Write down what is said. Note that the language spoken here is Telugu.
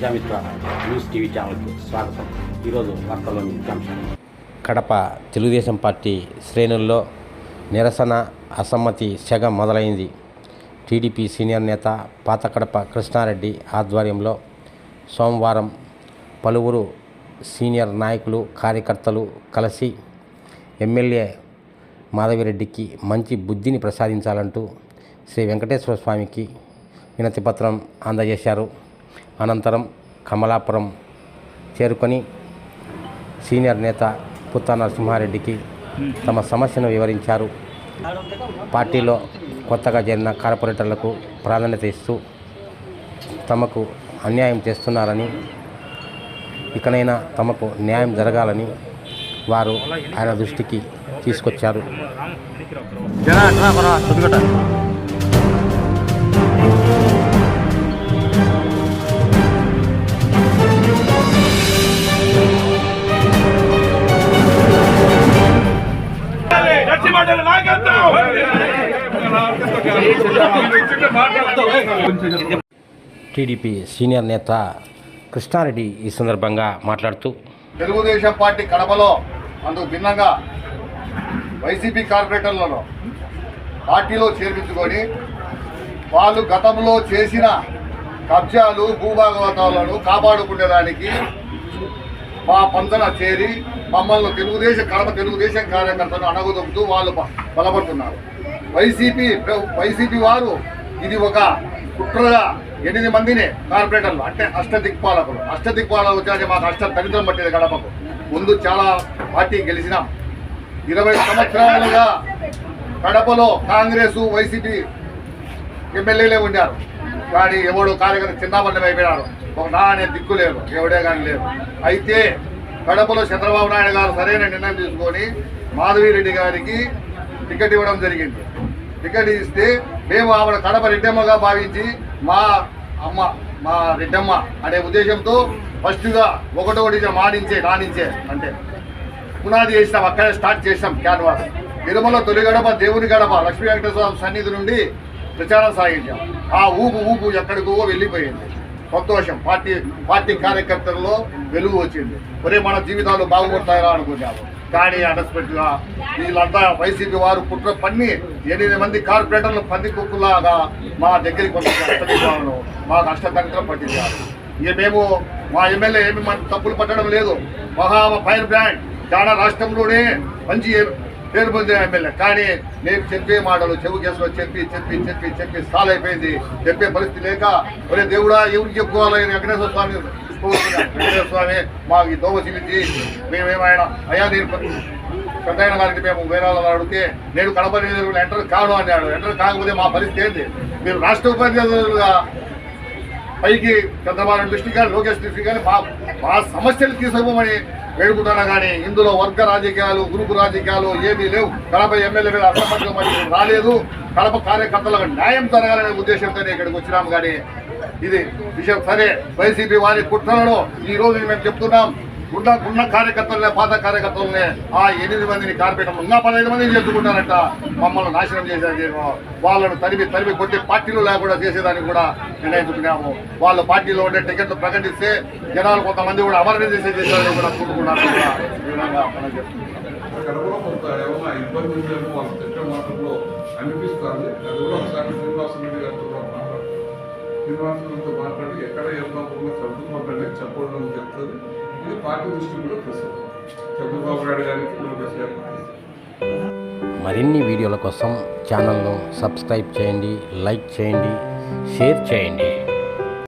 ప్రజామిత్ర న్యూస్ టీవీ ఛానల్కి స్వాగతం. ఈరోజు వార్తల్లోని ముఖ్యాంశాలు కడప తెలుగుదేశం పార్టీ శ్రేణుల్లో నిరసన అసమ్మతి సెగ మొదలైంది. టీడీపీ సీనియర్ నేత పాత కడప కృష్ణారెడ్డి ఆధ్వర్యంలో సోమవారం పలువురు సీనియర్ నాయకులు కార్యకర్తలు కలిసి ఎమ్మెల్యే మాధవిరెడ్డికి మంచి బుద్ధిని ప్రసాదించాలంటూ శ్రీ వెంకటేశ్వర స్వామికి వినతిపత్రం అందజేశారు. అనంతరం కమలాపురం చేరుకొని సీనియర్ నేత పుత్త నరసింహారెడ్డికి తమ సమస్యను వివరించారు. పార్టీలో కొత్తగా చేరిన కార్పొరేటర్లకు ప్రాధాన్యత ఇస్తూ తమకు అన్యాయం చేస్తున్నారని ఇకనైనా తమకు న్యాయం జరగాలని వారు ఆయన దృష్టికి తీసుకొచ్చారు. టీడీపీ సీనియర్ నేత కృష్ణారెడ్డి ఈ సందర్భంగా మాట్లాడుతూ తెలుగుదేశం పార్టీ కడపలో అందుకు భిన్నంగా వైసీపీ కార్పొరేటర్లను పార్టీలో చేర్పించుకొని వాళ్ళు గతంలో చేసిన కబ్జాలు భూభాగవతాలను కాపాడుకునేదానికి మా పంతన చేరి మమ్మల్ని తెలుగుదేశం కడప తెలుగుదేశం కార్యకర్తను అణగదొక్కుతూ వాళ్ళు బలపడుతున్నారు. వైసీపీ వైసీపీ వారు ఇది ఒక కుట్రగా ఎనిమిది మందిని కార్పొరేటర్లు అంటే అష్టదిక్పాలకులు అష్టదిక్పాలకులు వచ్చాక మాకు అష్ట దరిద్రం పట్టేది గడపకు. ముందు చాలా పార్టీ గెలిచినాం. ఇరవై సంవత్సరాలుగా కడపలో కాంగ్రెస్ వైసీపీ ఎమ్మెల్యేలే ఉన్నారు కానీ ఎవడు కార్యకర్త చిన్నబండి అయిపోయినారు ఒక నా అనే దిక్కు లేదు ఎవడే కానీ లేదు. అయితే కడపలో చంద్రబాబు నాయుడు గారు సరైన నిర్ణయం తీసుకొని మాధవిరెడ్డి గారికి టికెట్ ఇవ్వడం జరిగింది. టికెట్ ఇస్తే మేము ఆవిడ కడప రెడ్డమ్మగా భావించి మా అమ్మ మా రెడ్డమ్మ అనే ఉద్దేశంతో ఫస్ట్గా ఒకటోటి మాడించే రాణించే అంటే పునాది చేసినాం అక్కడే స్టార్ట్ చేసినాం క్యాన్వాస్. తిరుమల తొలి గడప దేవుని గడప లక్ష్మీ వెంకటేశ్వర సన్నిధి నుండి ప్రచారం సాగించాం. ఆ ఊపు ఊపు ఎక్కడికో వెళ్ళిపోయింది. సంతోషం. పార్టీ పార్టీ కార్యకర్తల్లో వెలుగు వచ్చింది. ఒరే మన జీవితాలు బాగుపడతాయా అనుకున్నాము. కానీ అన్ఎక్స్పెక్ట్గా వీళ్ళంతా వైసీపీ వారు కుట్ర పన్ని ఎనిమిది మంది కార్పొరేటర్లు పంది కుక్కులాగా మా దగ్గరికి పంపించి అష్టదిగ్గాలను మాకు అష్టదరిద్రం పట్టించారు. ఇక మేము మా ఎమ్మెల్యే ఏమి మన తప్పులు పట్టడం లేదు. మహా ఫైర్ బ్రాండ్. చాలా రాష్ట్రంలోనే మంచి పేరు పొందిన ఎమ్మెల్యే. కానీ నేను చెప్పే మాటలు చెవు కేసులో చెప్పి చెప్పి చెప్పి చెప్పి సాల్ అయిపోయింది చెప్పే పరిస్థితి లేక ఒరే దేవుడా ఎవరికి చెప్పుకోవాలి? వెంకటేశ్వర స్వామి స్వామి మాకు ఈ దోమ చిలిచి మేమేమైనా అయ్యా నేను పెద్దయిన గారికి మేము వేరే వాళ్ళని అడిగితే నేను కడప నియోజకవర్గంలో ఎంటర్ కాను అన్నాడు. ఎంటర్ కాకపోతే మా పరిస్థితి ఏంటి మీరు రాష్ట్ర ఉపాధ్యాయులుగా పైకి చంద్రబాబు నాయుడు దృష్టి కానీ లోకేష్ దృష్టి కానీ మా మా సమస్యలు తీసుకోమని వేడుకుంటున్నా కానీ ఇందులో వర్గ రాజకీయాలు గ్రూపు రాజకీయాలు ఏమీ లేవు. కడప ఎమ్మెల్యే మీద అసమర్థం రాలేదు. కడప కార్యకర్తలకు న్యాయం జరగాలనే ఉద్దేశంతోనే ఇక్కడికి వచ్చినాము కానీ ఇది విషయం సరే. వైసీపీ వారి కుట్రలను ఈ రోజు మేము చెప్తున్నాం. ఉన్న ఉన్న కార్యకర్తలనే పాత కార్యకర్తలనే ఆ ఎనిమిది మందిని కార్పొరేటర్ ఇంకా పదహైదు మందిని చేసుకుంటారంట మమ్మల్ని నాశనం చేసేది వాళ్ళను తరిమి తరిమి కొట్టి పార్టీలు లేకుండా చేసేదానికి కూడా నిర్ణయించుకున్నాము వాళ్ళు పార్టీలో ఉండే టికెట్లు ప్రకటిస్తే జనాలు కొంతమంది కూడా అమరణ చేసే చేసేదాన్ని కూడా కూడుకున్నారు ఈ విధంగా మనం చెప్తున్నాం. అనిపిస్తుంది. అది కూడా ఒకసారి శ్రీనివాస రెడ్డి గారితో కూడా మాట్లాడి ఎక్కడ ఏ లోపంలో చంద్రబాబు చెప్పడం చెప్తుంది. ఇది పార్టీ దృష్టికి కూడా తీసుకుంటాం చంద్రబాబు నాయుడు గారికి మరిన్ని వీడియోల కోసం ఛానల్ను సబ్స్క్రైబ్ చేయండి లైక్ చేయండి షేర్ చేయండి.